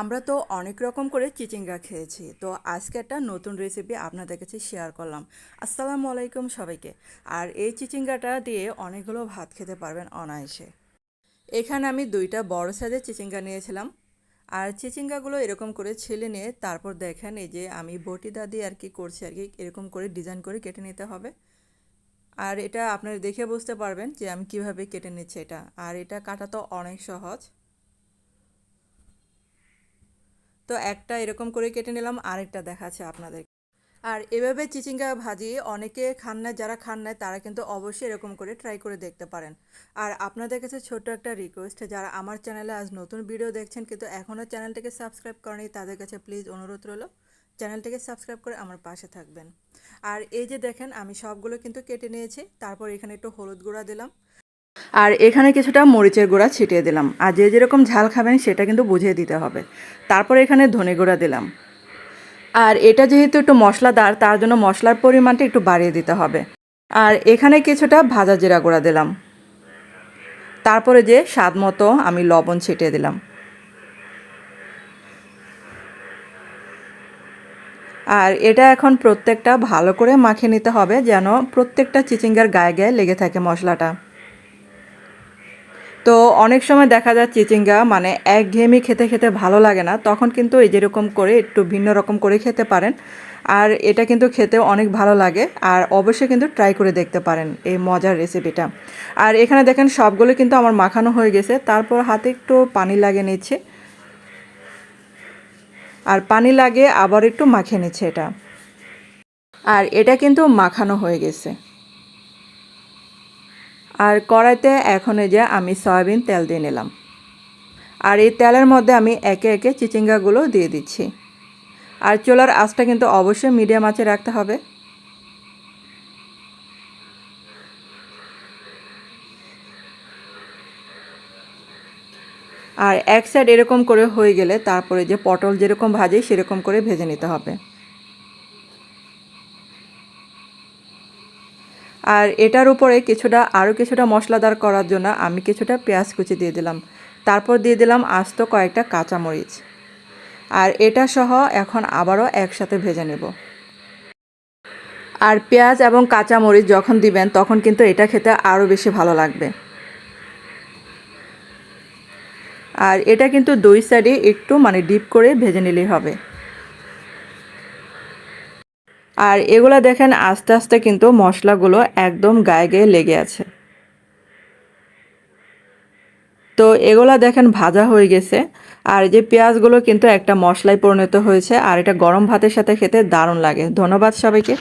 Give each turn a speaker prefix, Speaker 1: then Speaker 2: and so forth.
Speaker 1: আমরা তো অনেক রকম করে চিচিঙ্গা খেয়েছি। তো আজকে একটা নতুন রেসিপি আপনাদের কাছে শেয়ার করলাম। আসসালামু আলাইকুম সবাইকে। আর এই চিচিঙ্গাটা দিয়ে অনেকগুলো ভাত খেতে পারবেন অনায়াসে। এখানে আমি দুইটা বড় সাইজের চিচিঙ্গা নিয়েছিলাম। আর চিচিঙ্গাগুলো এরকম করে ছেলে নিয়ে তারপর দেখেন এই যে আমি বটি দাদি আর কি করছি আর কি, এরকম করে ডিজাইন করে কেটে নিতে হবে। আর এটা আপনারা দেখে বুঝতে পারবেন যে আমি কীভাবে কেটে নিচ্ছি এটা। আর এটা কাটা তো অনেক সহজ। তো একটা এরকম করে কেটে নিলাম, আরেকটা দেখাচ্ছে আপনাদের। আর এভাবে চিচিঙ্গা ভাজি অনেকে খান না, যারা খান না, তারা কিন্তু অবশ্যই এরকম করে ট্রাই করে দেখতে পারেন। আর আপনাদের কাছে ছোট্ট একটা রিকোয়েস্ট যারা আমার চ্যানেলে আজ নতুন ভিডিও দেখছেন কিন্তু এখনও চ্যানেলটাকে সাবস্ক্রাইব করেনি তাদের কাছে প্লিজ অনুরোধ রইল চ্যানেলটাকে সাবস্ক্রাইব করে আমার পাশে থাকবেন। আর এই যে দেখেন, আমি সবগুলো কিন্তু কেটে নিয়েছি, তারপর এখানে একটু হলুদ গুঁড়া দিলাম। আর এখানে কিছুটা মরিচের গুঁড়া ছিটিয়ে দিলাম। আর যে যেরকম ঝাল খাবেন সেটা কিন্তু বুঝিয়ে দিতে হবে। তারপর এখানে ধনে গুঁড়া দিলাম। আর এটা যেহেতু একটু মশলাদার, তার জন্য মশলার পরিমাণটা একটু বাড়িয়ে দিতে হবে। আর এখানে কিছুটা ভাজা জিরা গুঁড়া দিলাম। তারপরে যে স্বাদ মতো আমি লবণ ছিটিয়ে দিলাম। আর এটা এখন প্রত্যেকটা ভালো করে মাখিয়ে নিতে হবে যেন প্রত্যেকটা চিচিঙ্গার গায়ে গায়ে লেগে থাকে মশলাটা। তো অনেক সময় দেখা যায় চিচিঙ্গা মানে এক ঘেয়েমি খেতে খেতে ভালো লাগে না, তখন কিন্তু এই যেরকম করে একটু ভিন্ন রকম করে খেতে পারেন। আর এটা কিন্তু খেতে অনেক ভালো লাগে, আর অবশ্যই কিন্তু ট্রাই করে দেখতে পারেন এই মজার রেসিপিটা আর এখানে দেখেন সবগুলো কিন্তু আমার মাখানো হয়ে গেছে, তারপর হাতে একটু পানি লাগিয়ে নিচ্ছে। আর পানি লাগে আবার একটু মাখিয়ে নিচ্ছে এটা। আর এটা কিন্তু মাখানো হয়ে গেছে। আর কড়াইতে এখন যে আমি সয়াবিন তেল দিয়ে নিলাম। আর এই তেলের মধ্যে আমি একে একে চিচিঙ্গাগুলো দিয়ে দিচ্ছি। আর চোলার আঁচটা কিন্তু অবশ্যই মিডিয়াম আঁচে রাখতে হবে। আর এক সাইড এরকম করে হয়ে গেলে তারপরে যে পটল যেরকম ভাজে সেরকম করে ভেজে নিতে হবে। আর এটার উপরে কিছুটা আরও কিছুটা মশলাদার করার জন্য আমি কিছুটা পেঁয়াজ কুচি দিয়ে দিলাম। তারপর দিয়ে দিলাম আস্ত কয়েকটা কাঁচামরিচ। আর এটা সহ এখন আবারও একসাথে ভেজে নেব। আর পেঁয়াজ এবং কাঁচামরিচ যখন দিবেন, তখন কিন্তু এটা খেতে আরও বেশি ভালো লাগবে। আর এটা কিন্তু দুই সাইডে একটু মানে ডিপ করে ভেজে নিলেই হবে। আর এগুলো দেখেন, আস্তে আস্তে কিন্তু মশলাগুলো একদম গায়ে গায়ে লেগে আছে। তো এগুলা দেখেন, ভাজা হয়ে গেছে। আর যে পেঁয়াজগুলো কিন্তু একটা মশলায় পরিণত হয়েছে, আর এটা গরম ভাতের সাথে খেতে দারুণ লাগে। ধন্যবাদ সবাইকে।